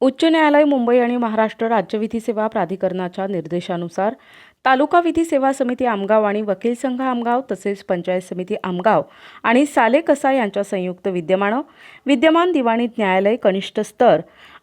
उच्च न्यायालय मुंबई आणि महाराष्ट्र राज्य विधी सेवा प्राधिकरणाच्या निर्देशानुसार तालुका विधी सेवा समिती आमगाव आणि वकील संघ आमगाव तसेच पंचायत समिती आमगाव आणि साले कसा यांच्या संयुक्त विद्यमानं विद्यमान दिवाणी न्यायालय कनिष्ठ स्तर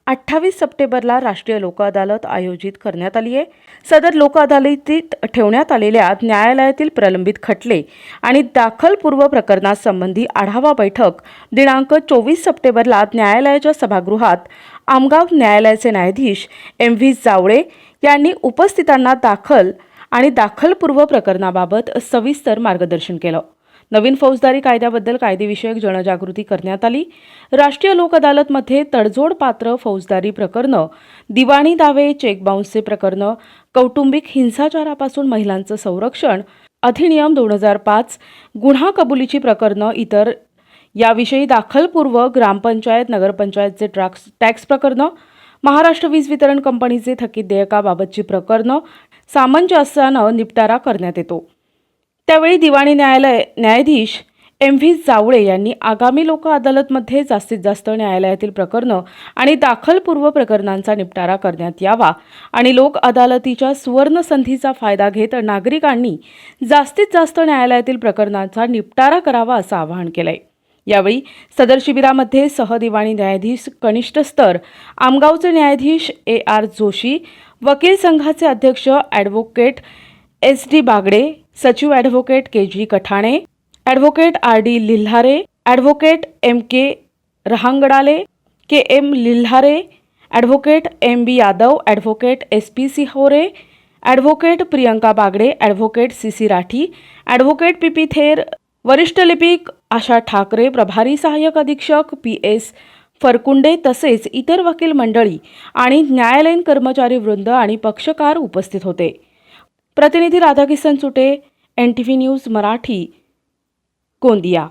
अठ्ठावीस सप्टेंबरला राष्ट्रीय लोक अदालत आयोजित करण्यात आली आहे. सदर लोक अदालतीत ठेवण्यात आलेल्या न्यायालयातील प्रलंबित खटले आणि दाखलपूर्व प्रकरणासंबंधी आढावा बैठक दिनांक चोवीस सप्टेंबरला न्यायालयाच्या सभागृहात आमगाव न्यायालयाचे न्यायाधीश एम व्ही जावळे यांनी उपस्थितांना दाखल आणि दाखलपूर्व प्रकरणाबाबत सविस्तर मार्गदर्शन केलं. नवीन फौजदारी कायद्याबद्दल कायदेविषयक जनजागृती करण्यात आली. राष्ट्रीय लोक अदालतमध्ये तडजोड पात्र फौजदारी प्रकरणं दिवाणी दावे चेक बाउन्सचे प्रकरणं कौटुंबिक हिंसाचारापासून महिलांचं संरक्षण अधिनियम दोन हजार पाच गुन्हा कबुलीची प्रकरणं इतर याविषयी दाखलपूर्व ग्रामपंचायत नगरपंचायतचे ट्रॅक्स टॅक्स प्रकरणं महाराष्ट्र वीज वितरण कंपनीचे थकीत देयकाबाबतची प्रकरणं सामंजस्यानं निपटारा करण्यात येतो. त्यावेळी दिवाणी न्यायालय न्यायाधीश एम व्ही जावळे यांनी आगामी लोक अदालतमध्ये जास्तीत जास्त न्यायालयातील प्रकरणं आणि दाखलपूर्व प्रकरणांचा निपटारा करण्यात यावा आणि लोक अदालतीच्या सुवर्ण संधीचा फायदा घेत नागरिकांनी जास्तीत जास्त न्यायालयातील प्रकरणांचा निपटारा करावा असं आवाहन केलंय. यावेळी सदर शिबिरामध्ये सहदिवाणी न्यायाधीश कनिष्ठ स्तर आमगावचे न्यायाधीश ए आर जोशी वकील संघाचे अध्यक्ष ॲडव्होकेट एस डी बागडे सचिव advocate K G Kathane advocate R D Lilhare advocate M K Rahangdale K M Lilhare advocate M B Yadav advocate S P Sihore advocate Priyanka Bagde advocate C C Rathi advocate P P Ther वरिष्ठ लिपिक आशा ठाकरे प्रभारी सहाय्यक अधीक्षक P S फरकुंडे तसेच इतर वकील मंडळी आणि न्यायालयीन कर्मचारी वृंद आणि पक्षकार उपस्थित होते. प्रतिनिधी Radhakisan Sute N T V news Marathi Gondia.